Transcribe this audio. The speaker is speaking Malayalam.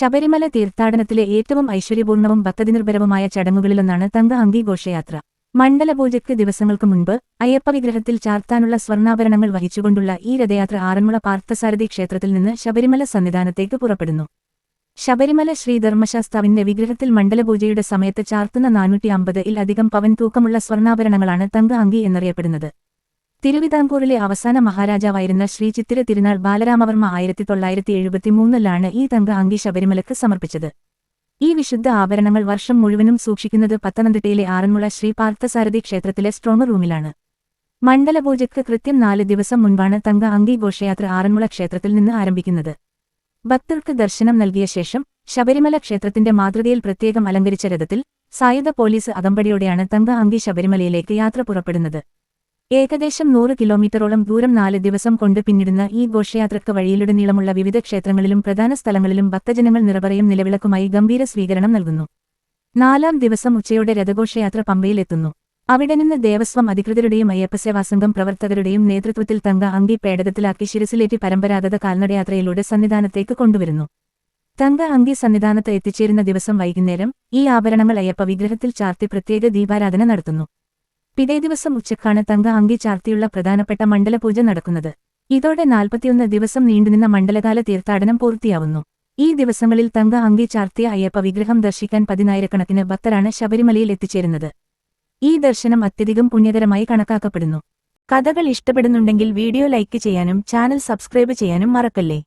ശബരിമല തീർത്ഥാടനത്തിലെ ഏറ്റവും ഐശ്വര്യപൂർണവും ഭക്തനിർഭരവുമായ ചടങ്ങുകളിലൊന്നാണ് തങ്ക അങ്കി ഘോഷയാത്ര. മണ്ഡലപൂജയ്ക്ക് ദിവസങ്ങൾക്ക് മുൻപ് അയ്യപ്പ വിഗ്രഹത്തിൽ ചാർത്താനുള്ള സ്വർണാഭരണങ്ങൾ വഹിച്ചുകൊണ്ടുള്ള ഈ രഥയാത്ര ആറന്മുള പാർത്ഥസാരഥി ക്ഷേത്രത്തിൽ നിന്ന് ശബരിമല സന്നിധാനത്തേക്ക് പുറപ്പെടുന്നു. ശബരിമല ശ്രീധർമ്മശാസ്താവിന്റെ വിഗ്രഹത്തിൽ മണ്ഡലപൂജയുടെ സമയത്ത് ചാർത്തുന്ന നാനൂറ്റി അമ്പതിൽ അധികം പവൻ തൂക്കമുള്ള സ്വർണാഭരണങ്ങളാണ് തങ്ക അങ്കി എന്നറിയപ്പെടുന്നത്. തിരുവിതാംകൂറിലെ അവസാന മഹാരാജാവായിരുന്ന ശ്രീ ചിത്തിര തിരുനാൾ ബാലരാമവർമ്മ ആയിരത്തി തൊള്ളായിരത്തി എഴുപത്തിമൂന്നിലാണ് ഈ തങ്ക അങ്കി ശബരിമലക്ക് സമർപ്പിച്ചത്. ഈ വിശുദ്ധ ആഭരണങ്ങൾ വർഷം മുഴുവനും സൂക്ഷിക്കുന്നത് പത്തനംതിട്ടയിലെ ആറന്മുള ശ്രീ പാർത്ഥസാരഥി ക്ഷേത്രത്തിലെ സ്ട്രോങ് റൂമിലാണ്. മണ്ഡലപൂജയ്ക്ക് കൃത്യം നാല് ദിവസം മുൻപാണ് തങ്ക അങ്കി ഘോഷയാത്ര ആറന്മുള ക്ഷേത്രത്തിൽ നിന്ന് ആരംഭിക്കുന്നത്. ഭക്തർക്ക് ദർശനം നൽകിയ ശേഷം ശബരിമല ക്ഷേത്രത്തിന്റെ മാതൃകയിൽ പ്രത്യേകം അലങ്കരിച്ച രഥത്തിൽ സായുധ പോലീസ് അകമ്പടിയോടെയാണ് തങ്ക അങ്കി ശബരിമലയിലേക്ക് യാത്ര പുറപ്പെടുന്നത്. ഏകദേശം നൂറ് കിലോമീറ്ററോളം ദൂരം നാല് ദിവസം കൊണ്ട് പിന്നിടുന്ന ഈ ഘോഷയാത്രയ്ക്ക് വഴിയിലുടനീളമുള്ള വിവിധ ക്ഷേത്രങ്ങളിലും പ്രധാന സ്ഥലങ്ങളിലും ഭക്തജനങ്ങൾ നിറപറയും നിലവിളക്കുമായി ഗംഭീര സ്വീകരണം നൽകുന്നു. നാലാം ദിവസം ഉച്ചയോടെ രഥഘോഷയാത്ര പമ്പയിലെത്തുന്നു. അവിടെ നിന്ന് ദേവസ്വം അധികൃതരുടെയും അയ്യപ്പസേവാസംഘം പ്രവർത്തകരുടെയും നേതൃത്വത്തിൽ തങ്ക അങ്കി പേടകത്തിലാക്കി ശിരസിലേറ്റി പരമ്പരാഗത കാൽനടയാത്രയിലൂടെ സന്നിധാനത്തേക്ക് കൊണ്ടുവരുന്നു. തങ്ക അങ്കി സന്നിധാനത്ത് എത്തിച്ചേരുന്ന ദിവസം വൈകുന്നേരം ഈ ആഭരണങ്ങൾ അയ്യപ്പ വിഗ്രഹത്തിൽ ചാർത്തി പ്രത്യേക ദീപാരാധന നടത്തുന്നു. പിറ്റേ ദിവസം ഉച്ചക്കാണ് തങ്ക അങ്കി ചാർത്തിയുള്ള പ്രധാനപ്പെട്ട മണ്ഡലപൂജ നടക്കുന്നത്. ഇതോടെ നാൽപ്പത്തിയൊന്ന് ദിവസം നീണ്ടുനിന്ന മണ്ഡലകാല തീർത്ഥാടനം പൂർത്തിയാവുന്നു. ഈ ദിവസങ്ങളിൽ തങ്ക അങ്കി ചാർത്തിയ അയ്യപ്പ വിഗ്രഹം ദർശിക്കാൻ പതിനായിരക്കണക്കിന് ഭക്തരാണ് ശബരിമലയിൽ എത്തിച്ചേരുന്നത്. ഈ ദർശനം അത്യധികം പുണ്യകരമായി കണക്കാക്കപ്പെടുന്നു. കഥകൾ ഇഷ്ടപ്പെടുന്നുണ്ടെങ്കിൽ വീഡിയോ ലൈക്ക് ചെയ്യാനും ചാനൽ സബ്സ്ക്രൈബ് ചെയ്യാനും മറക്കല്ലേ?